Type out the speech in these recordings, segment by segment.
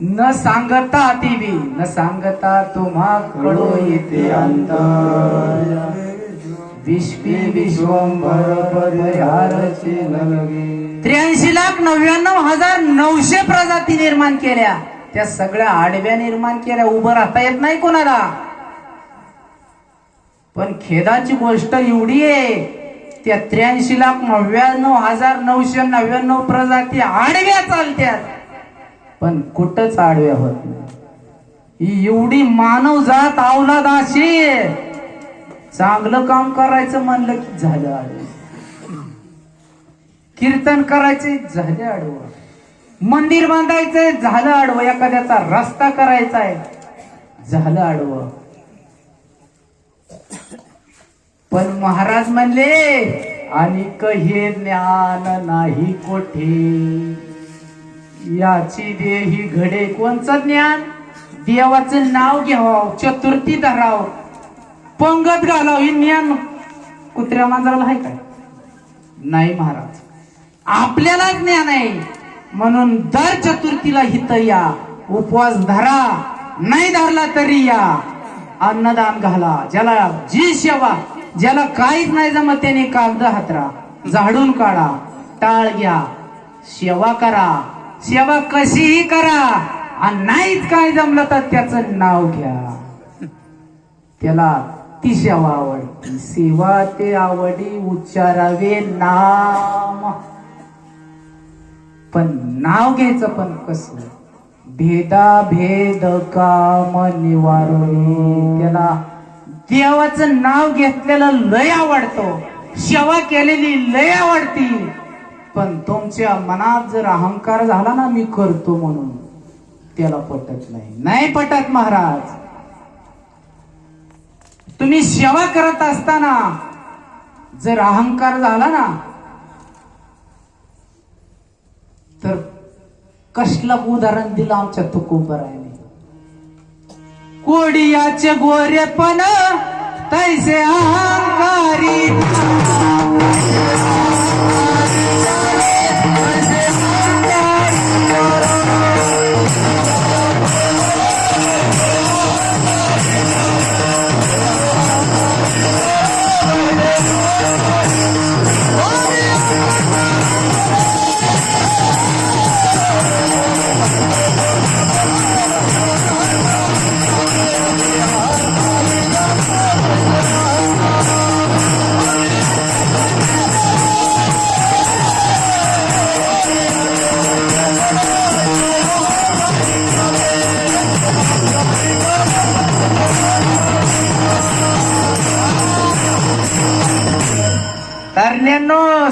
न सांगता टीव्ही न सांगता तुम्हा कडो येते अंत विश्वी विश्वंभर परिहारचे त्र्याऐंशी लाख नव्याण्णव हजार नऊशे प्रजाती निर्माण केल्या. त्या सगळ्या आडव्या निर्माण केल्या. उभं राहता येत नाही कोणाला. पण खेदाची गोष्ट एवढी आहे त्या त्र्याऐंशी लाख नव्याण्णव हजार नऊशे नव्याण्णव प्रजाती आडव्या चालत्यात. पण कुठंच आडव्या होत ही एवढी मानव जात अवलाद अशी चांगलं काम करायचं म्हणलं की झालं आडवं. कीर्तन करायचे झाले आडवं. मंदिर बांधायचंय झालं आडवं. एखाद्याचा रस्ता करायचा आहे झालं आडवं. पण महाराज म्हणले आणि हे ज्ञान नाही कोठे. याची देही घडे कोणचं ज्ञान? देवाचं नाव घ्यावं चतुर्थी धराव. पंगत घालाव हे ज्ञान कुत्र्या मांजराला आहे काय? नाही महाराज. आपल्याला ज्ञान आहे. म्हणून दर चतुर्थीला हित या. उपवास धरा. नाही धरला तरी या. अन्नदान घाला. ज्याला जी सेवा ज्याला काहीच नाही जमत त्याने कागद हातरा. झाडून काढा. टाळ घ्या. सेवा करा. सेवा कशीही करा आणि नाहीच काय जमलं तर त्याचं नाव घ्या. त्याला ती सेवा आवडती. सेवा ते आवडी उच्चारावे नाम. पण नाव घ्यायचं पण कस? भेदा भेद काम निवारणे. त्याला देवाचं नाव घेतलेलं लय आवडतो. सेवा केलेली लय आवडती. पण तुमच्या मनात जर अहंकार झाला ना मी करतो म्हणून त्याला पटत नाही. नाही पटत महाराज. तुम्ही सेवा करत असताना जर अहंकार झाला ना तर कसलं उदाहरण दिलं आमच्या तुकोबरायने? कोडियाचे गोरेपण तैसे अहंकारी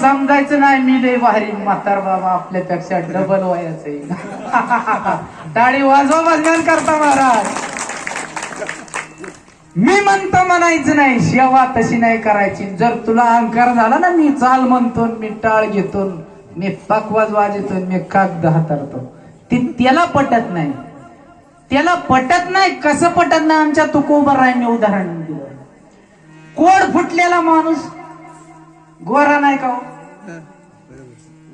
समजायचं नाही मी लय भारी म्हातार बाबा आपल्यापेक्षा डबल वयाचं टाळी वाजवा बंधन करता महाराज. मी म्हणतो म्हणायचं नाही सेवा तशी नाही करायची. जर तुला अहंकार झाला ना मी चाल म्हणतो मी टाळ घेतो मी पकवाज वाजतो मी कागद हाताळतो ते त्याला पटत नाही. त्याला पटत नाही कसं पटत नाही? आमच्या तुकोबरायांनी उदाहरण दिलं. कोड फुटलेला माणूस गोरा नाही का हो?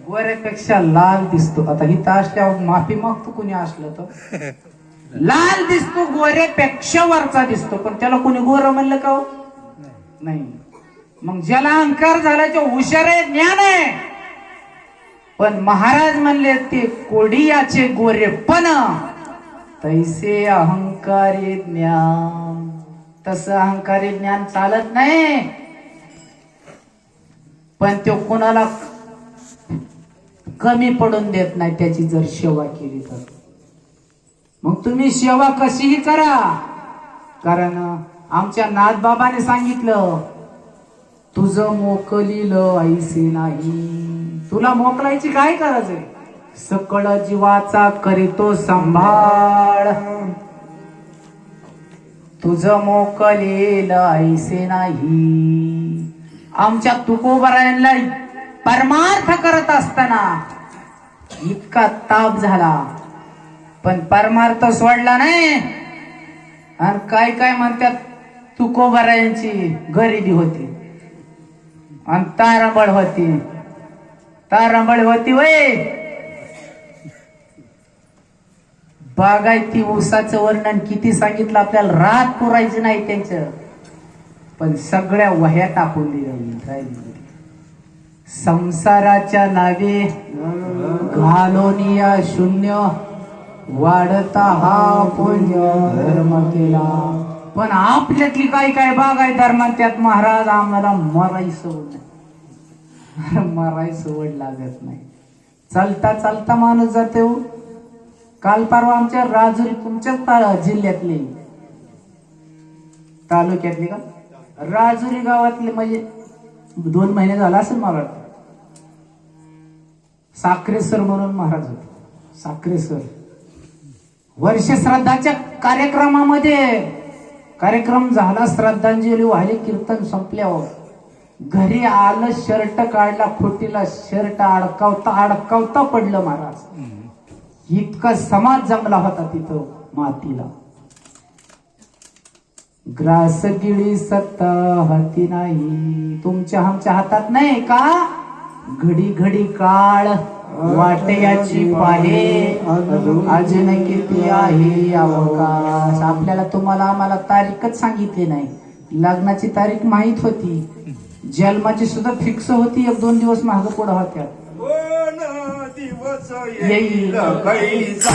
गोऱ्यापेक्षा लाल दिसतो. आता इथं असल्यावर माफी मागतो कुणी असलं तर. लाल दिसतो गोऱ्यापेक्षा वरचा दिसतो. पण त्याला कोणी गोर म्हणलं का हो? नाही. मग ज्याला अहंकार झाल्याचे हुशार आहे ज्ञान आहे. पण महाराज म्हणले ते कोडियाचे गोरेपण. तैसे अहंकारी ज्ञान. तसं अहंकारी ज्ञान चालत नाही. पण तो कोणाला कमी पडून देत नाही त्याची जर सेवा केली तर. मग तुम्ही सेवा कशीही करा. कारण आमच्या नाथबाबाने सांगितलं तुझं मोकलीलं ऐसे नाही. तुला मोकलायची काय गरज आहे? सकळ जीवाचा करीतो सांभाळ. तुझं मोकलेलं ऐसे नाही. आमच्या तुकोबरायांना परमार्थ करत असताना इतका ताप झाला. पण परमार्थ सोडला नाही. आणि काय काय म्हणतात तुकोबरायांची गरिबी होती. आणि तारांबळ होती. तारांबळ होती वय. बागायती ऊसाचं वर्णन किती सांगितलं आपल्याला? रात पुरायची नाही त्यांचं. पण सगळ्या वह्या टाकून दिल्या संसाराच्या नावे घालोनिया शून्य वाढता हा पुण्य धर्म केला. पण आपल्यातली काय काय धर्मात त्यात महाराज आम्हाला मरायचं नाही. मराई वड लागत नाही. चालता चालता माणूस जाते. हो काल परवा आमच्या राजुरी तुमच्याच जिल्ह्यातली. तालुक्यातली का? राजुरी गावातले म्हणजे दोन महिने झाला असेल मला वाटतं. साखरेसर म्हणून महाराज होते. साखरेसर वर्ष श्राद्धाच्या कार्यक्रमामध्ये कार्यक्रम झाला श्रद्धांजली व्हायली कीर्तन संपल्यावर. घरी आलं शर्ट काढला खोटीला शर्ट अडकावता अडकावता पडलं महाराज. इतका समाज जमला होता तिथं मातीला. ग्रास गिळी सत्ता हाती नाही. तुमच्या आमच्या हातात नाही का? घडी घडी काळ वाटयाची पाहे. अजून किती आहे अवकाश? आपल्याला तुम्हाला आम्हाला तारीखच सांगितली नाही. लग्नाची तारीख माहीत होती. जन्माची सुद्धा फिक्स होती. एक दोन दिवस माग पुढे होत्या. दिवस येईल कैसा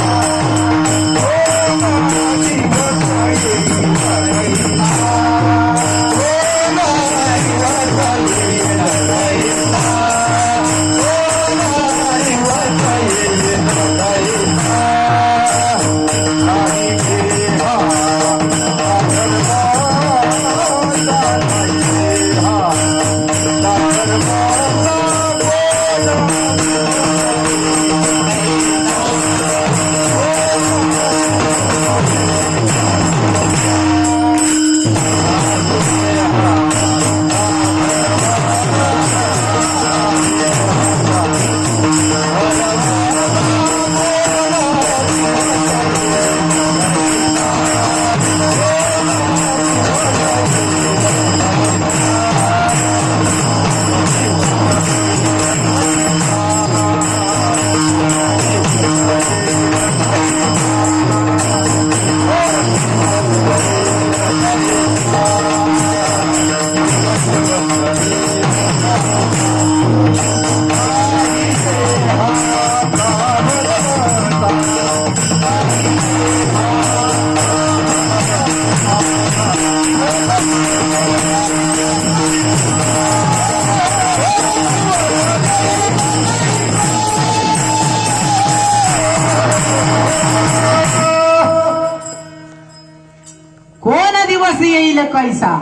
पैसा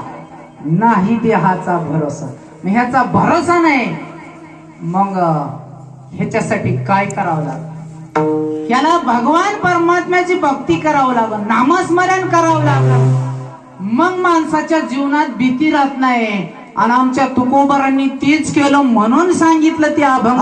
नाही देहाचा भरोसा. मग ह्याचा भरोसा नाही. मग ह्याच्यासाठी काय करावं लागेल याला भगवान परमात्म्याची भक्ती करावं लागल नामस्मरण करावं लागल मग माणसाच्या जीवनात भीती राहत नाही. आणि आमच्या तुकोबरांनी तीच केलं म्हणून सांगितलं ते अभंग.